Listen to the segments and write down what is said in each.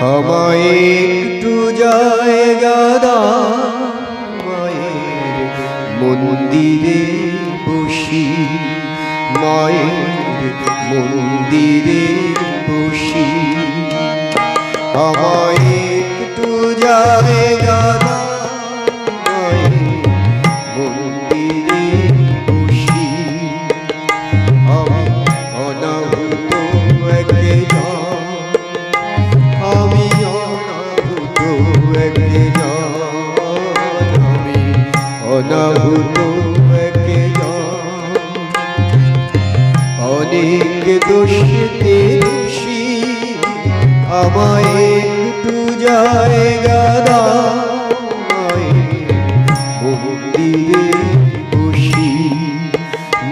আমায় একটু জায়গা মায়ের মন্দিরে বসি মায়ের মন্দিরে বসি। আমায় একটু জায়গা অনাহুত অনেক দোষতে দোষী আমায় একটু জায়গা মায়ের মন্দিরে বসি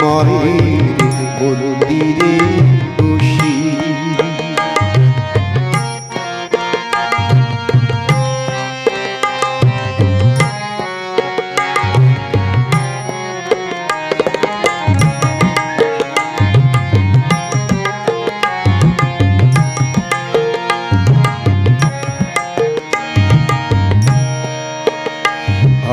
মায়ের মন্দিরে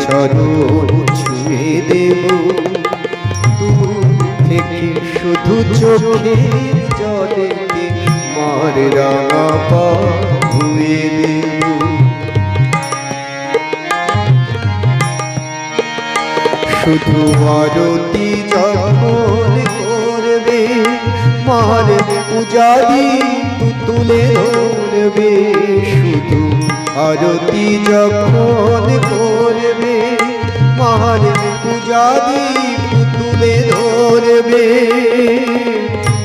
চরণ ছুঁয়ে দেব। শুধু মার রাঙা দেব। শুধু যখন করবে, মার পূজারি তুলে ধরবে। শুধু আরতি যখন করবে মহান পূজাদি তুলে ধরবে।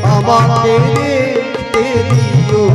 আমাকে দেখতে দিও।